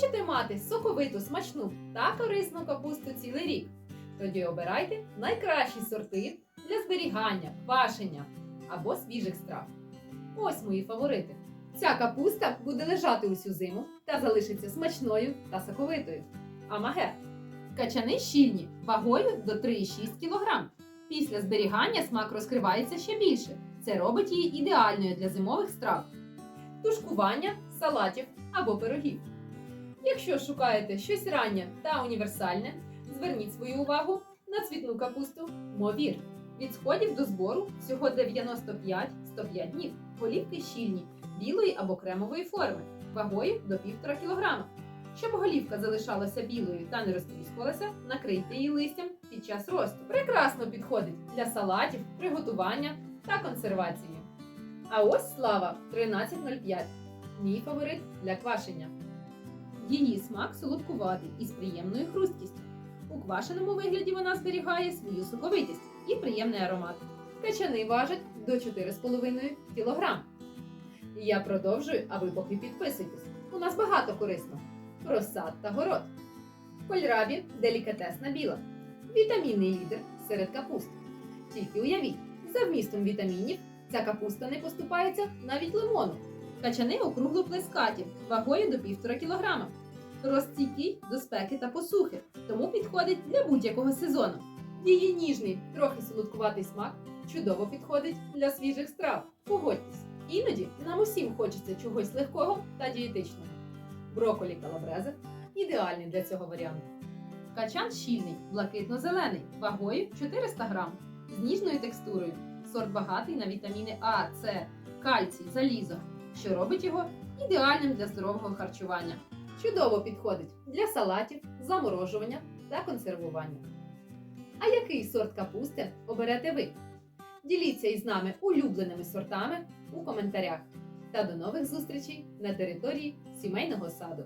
Хочете мати соковиту, смачну та корисну капусту цілий рік? Тоді обирайте найкращі сорти для зберігання, квашення або свіжих страв. Ось мої фаворити. Ця капуста буде лежати усю зиму та залишиться смачною та соковитою. Амаге. Качани щільні вагою до 3,6 кг. Після зберігання смак розкривається ще більше. Це робить її ідеальною для зимових страв. Тушкування салатів або пирогів. Якщо шукаєте щось раннє та універсальне, зверніть свою увагу на цвітну капусту Мовір. Від сходів до збору всього 95-105 днів. Голівки щільні, білої або кремової форми, вагою до 1,5 кг. Щоб голівка залишалася білою та не розтріскувалася, накрийте її листям під час росту. Прекрасно підходить для салатів, приготування та консервації. А ось слава 1305. Мій фаворит для квашення. Її смак солодкуватий із приємною хрусткістю. У квашеному вигляді вона зберігає свою соковитість і приємний аромат. Качани важать до 4,5 кг. Я продовжую, а ви поки підписуйтесь. У нас багато корисного. Розсад та город. Кольрабі делікатесна біла. Вітамінний лідер серед капуст. Тільки уявіть, за вмістом вітамінів ця капуста не поступається навіть лимону. Качани округлоплескаті, вагою до 1,5 кг. Розстійкий до спеки та посухи, тому підходить для будь-якого сезону. Її ніжний, трохи солодкуватий смак чудово підходить для свіжих страв. Погодьтесь, іноді нам усім хочеться чогось легкого та дієтичного. Броколі калабрезе ідеальний для цього варіанту. Качан щільний, блакитно-зелений, вагою 400 грам, з ніжною текстурою. Сорт багатий на вітаміни А, С, кальцій, залізо, що робить його ідеальним для здорового харчування. Чудово підходить для салатів, заморожування та консервування. А який сорт капусти оберете ви? Діліться із нами улюбленими сортами у коментарях. Та до нових зустрічей на території сімейного саду.